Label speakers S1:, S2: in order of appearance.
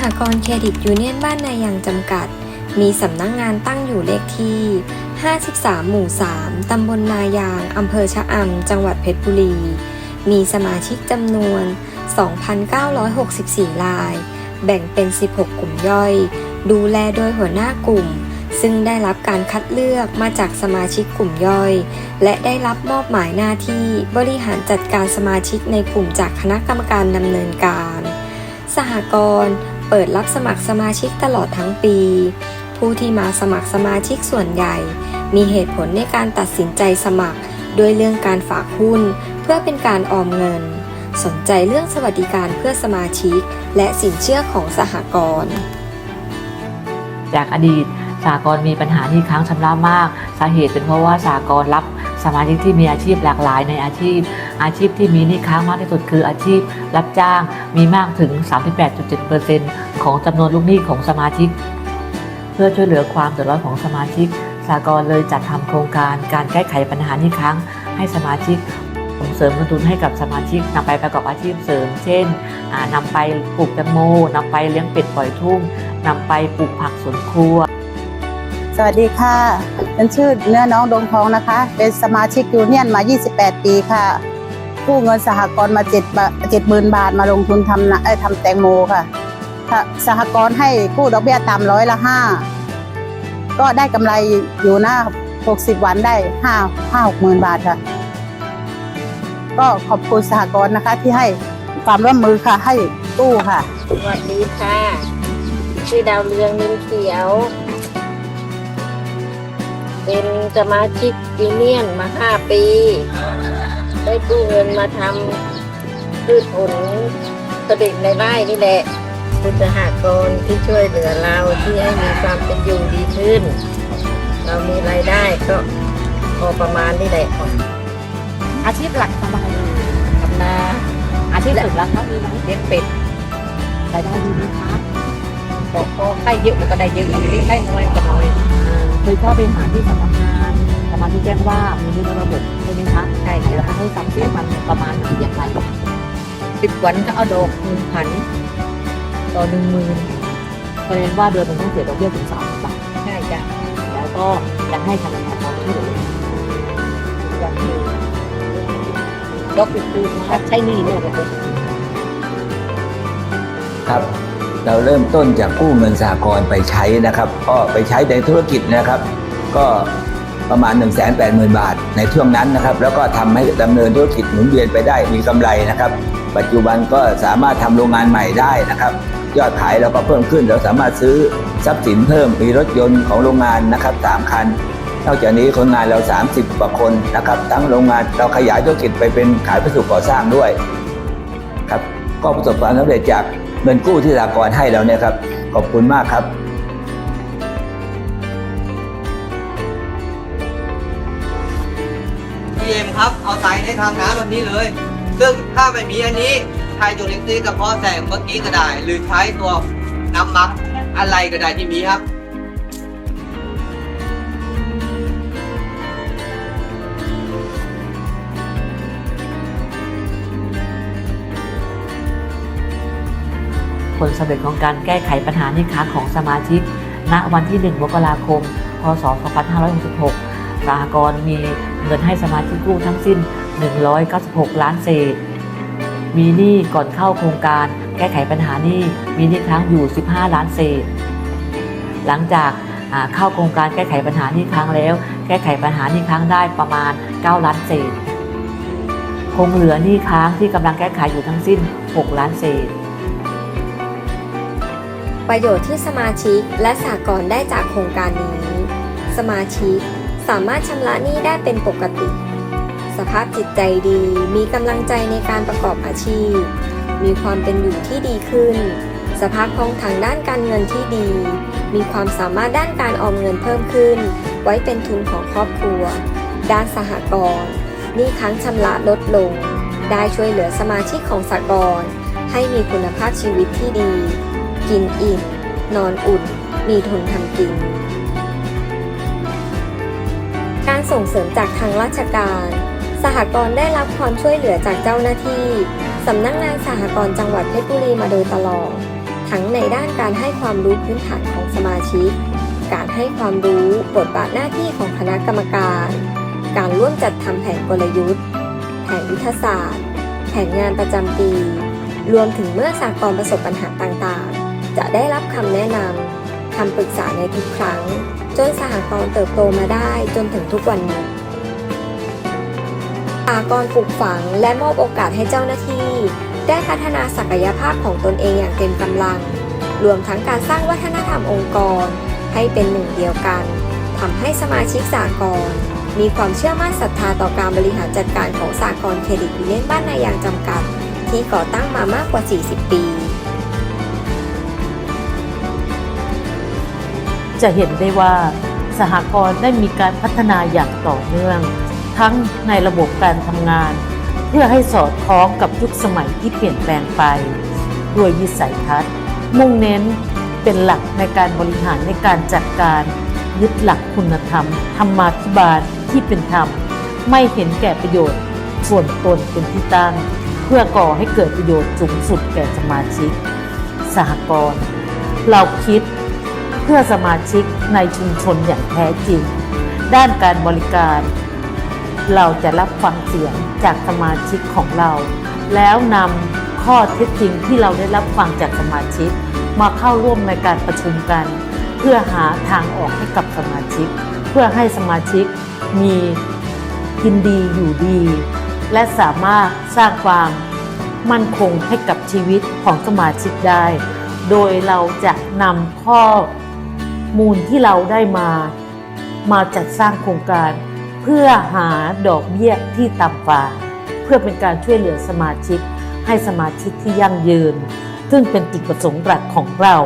S1: หกรณ์เครดิตยูเนียนบ้านนายางจำกัด มีสำนักงงานตั้งอยู่เลขที่ 53 หมู่ 3 ตำบลนายาง อำเภอชะอำ จังหวัดเพชรบุรี มีสมาชิกจำนวน 2,964 ราย แบ่งเป็น 16 กลุ่มย่อย ดูแลโดยหัวหน้ากลุ่ม ซึ่งได้รับการคัดเลือกมาจากสมาชิกกลุ่มย่อย และได้รับมอบหมายหน้าที่บริหารจัดการสมาชิกในกลุ่มจากคณะกรรมการดำเนินการ สหกรณ์ เปิดรับสมัครสมาชิกตลอดทั้งปี ผู้ที่มาสมัครสมาชิกส่วนใหญ่ มีเหตุผลในการตัดสินใจสมัคร ด้วยเรื่องการฝากหุ้น เพื่อเป็นการออมเงิน สนใจเรื่องสวัสดิการเพื่อสมาชิก และสินเชื่อของสหกรณ์
S2: จากอดีตสากลมีปัญหาหนี้ค้างชำระมาก สาเหตุเป็นเพราะว่าสากลรับ สมาชิกที่มีอาชีพหลากหลายในอาชีพ อาชีพที่มีหนี้ค้างมากที่สุดคืออาชีพรับจ้างมีมากถึง 38.7%ของจำนวนลูกหนี้ของสมาชิก เพื่อช่วยเหลือความเดือดร้อนของสมาชิกสากลเลยจัดทำโครงการการแก้ไขปัญหาหนี้ค้างให้สมาชิกส่งเสริมเงินทุนให้กับสมาชิกนำไปประกอบอาชีพเสริม เช่นอ่านำไปปลูกแตงโมนำไปเลี้ยงเป็ดปล่อยทุ่งนำไปปลูกผักสวนครัว
S3: สวัสดีค่ะฉันชื่อเนื้อน้องดงทองนะคะ เป็นสมาชิกยูเนียนมา 28 ปีค่ะ กู้เงินสหกรณ์มา7 70,000 บาทมาลงทุนทำนะเอ้ยทำแตงโมค่ะสหกรณ์ให้กู้ดอกเบี้ยตามร้อยละห้าก็ได้กำไรอยู่หน้า 60 วันได้5 5 6หมื่นบาทค่ะ ก็ขอบคุณสหกรณ์นะคะที่ให้ความร่วมมือค่ะ ให้กู้ค่ะ
S4: สวัสดีค่ะ ชื่อดาวเรืองนินเขียว เป็นสมาชิกยูเนียนมาห้าปี ได้กู้เงินมาทำพืชผลผลิตในไร่นี่แหละคือสหกรณ์ที่ช่วยเหลือเราที่ให้มีความเป็นอยู่ดีขึ้น เรามีรายได้ก็พอประมาณนี่แหละ
S2: อาชีพหลักทำอะไร
S4: ทำนา
S2: อาชีพอื่นแล้วครับมีไหม
S4: เลี้ยงเป็ด
S2: รายได้ดีไหมคะ
S4: พอพอได้เยอะมันก็ได้เยอะได้น้อยก็น้อย
S2: เคยเข้าไปหาที่สำนักงานสมาชิกแจ้งว่ามีหนี้นอกระบบใช่ไหมคะ
S4: ใช่
S2: แล้วก็ให้สับเสียมันประมาณไหนอย่างไร
S4: สิบวันก็เอาดอกหนึ่งพันต่อหนึ่งหมื่น
S2: แสดงว่าเดือนหนึงต้องเสียดอกเบี้ยถึงสามบาท
S4: ใช่จ้ะ
S2: แล้วก็ยังให้ธนาคารเราช่วยเหลือ
S4: วันหนึ่ดอกคือมาใช้หนี้เนี่ยเลย
S5: ครับ เราเริ่มต้นจากกู้เงินสหกรณ์ไปใช้นะครับ ก็ไปใช้ในธุรกิจนะครับ ก็ประมาณ 1 8 0 0 0 0 บาท ในช่วงนั้นนะครับ แล้วก็ทำให้ดำเนินธุรกิจหมุนเวียนไปได้มีกำไรนะครับ ปัจจุบันก็สามารถทำโรงงานใหม่ได้นะครับ ยอดขายเราก็เพิ่มขึ้นเราสามารถซื้อทรัพย์สินเพิ่มมีรถยนต์ของโรงงานนะครับสามคันนอกจากนี้คนงานเรา 30กว่าคนนะครับ ทั้งโรงงานเราขยายธุรกิจไปเป็นขายวัสดุก่อสร้างด้วยครับก็ประสบความสำเร็จจาก เงินกู้ที่สากรให้เราเนี่ยครับ ขอบคุณมากครับ
S6: พีเอ็มครับ เอาสายในทางน้ำแบบนี้เลย ซึ่งถ้าไม่มีอันนี้ใช้จุลินทรีย์กระเพาะแสงเมื่อกี้ก็ได้ หรือใช้ตัวน้ำมักอะไรก็ได้ที่มีครับ
S2: ลสำเร็จของการแก้ไขปัญหาหนี้ค้างของสมาชิก ณ วันที่ 1 มกราคม พศ 2566สหกรณ์มีเงินให้สมาชิกกู้ทั้งสิ้น 196 ล้านเศษ มีหนี้ก่อนเข้าโครงการ แก้ไขปัญหาหนี้มีหนี้ค้างอยู่ 15 ล้านเศษ หลังจากเข้าโครงการแก้ไขปัญหาหนี้ค้างแล้ว แก้ไขปัญหาหนี้ค้างได้ประมาณ 9 ล้านเศษ คงเหลือหนี้ค้างที่กำลังแก้ไขอยู่ทั้งสิ้น 6 ล้านเศษ
S1: ประโยชน์ที่สมาชิกและสากลได้จากโครงการนี้ สมาชิกสามารถชำระหนี้ได้เป็นปกติ สภาพจิตใจดี มีกำลังใจในการประกอบอาชีพ มีความเป็นอยู่ที่ดีขึ้น สภาพคล่องทางด้านการเงินที่ดี มีความสามารถด้านการออมเงินเพิ่มขึ้น ไว้เป็นทุนของครอบครัว ด้านสหกรณ์หนี้ค้างชำระลดลง ได้ช่วยเหลือสมาชิกของสหกรณ์ให้มีคุณภาพชีวิตที่ดี กินอิ่ม นอนอุ่น มีทุนทำกิน การส่งเสริมจากทางราชการ สหกรณ์ได้รับความช่วยเหลือจากเจ้าหน้าที่สำนักงานสหกรณ์จังหวัดเพชรบุรีมาโดยตลอด ทั้งในด้านการให้ความรู้พื้นฐานของสมาชิก การให้ความรู้บทบาทหน้าที่ของคณะกรรมการ การร่วมจัดทำแผนกลยุทธ์ แผนยุทธศาสตร์ แผนงานประจำปี รวมถึงเมื่อสากลประสบปัญหา จะได้รับคำแนะนำคำปรึกษาในทุกครั้ง จนสหกรณ์เติบโตมาได้จนถึงทุกวันนี้สากลปลูกฝังและมอบโอกาสให้เจ้าหน้าที่ ได้พัฒนาศักยภาพของตนเองอย่างเต็มกำลัง รวมทั้งการสร้างวัฒนธรรมองค์กร ให้เป็นหนึ่งเดียวกันทำให้สมาชิกสากลมีความเชื่อมั่นศรัทธาต่อการบริหารจัดการของสากลเครดิตยูเนียนบ้านนายางจำกัด ที่ก่อตั้งมามากกว่า 40 ปี
S7: จะเห็นได้ว่าสหกรณ์ได้มีการพัฒนาอย่างต่อเนื่อง ทั้งในระบบการทำงาน เพื่อให้สอดคล้องกับยุคสมัยที่เปลี่ยนแปลงไป ด้วยวิสัยทัศน์ มุ่งเน้นเป็นหลักในการบริหารในการจัดการยึดหลักคุณธรรม ธรรมาภิบาลที่เป็นธรรม ไม่เห็นแก่ประโยชน์ ส่วนตนเป็นที่ตั้ง เพื่อก่อให้เกิดประโยชน์สูงสุดแก่สมาชิก สหกรณ์เราคิด เพื่อสมาชิกในชุมชนอย่างแท้จริง ด้านการบริการ เราจะรับฟังเสียงจากสมาชิกของเรา แล้วนำข้อเท็จจริงที่เราได้รับฟังจากสมาชิก มาเข้าร่วมในการประชุมกัน เพื่อหาทางออกให้กับสมาชิก เพื่อให้สมาชิกมีกินดีอยู่ดี และสามารถสร้างความมั่นคงให้กับชีวิตของสมาชิกได้ โดยเราจะนำข้อ มูลที่เราได้มา มาจัดสร้างโครงการ เพื่อหาดอกเบี้ยที่ต่ำกว่า เพื่อเป็นการช่วยเหลือสมาชิก ให้สมาชิกที่ยั่งยืน ซึ่งเป็นจุดประสงค์หลักของเรา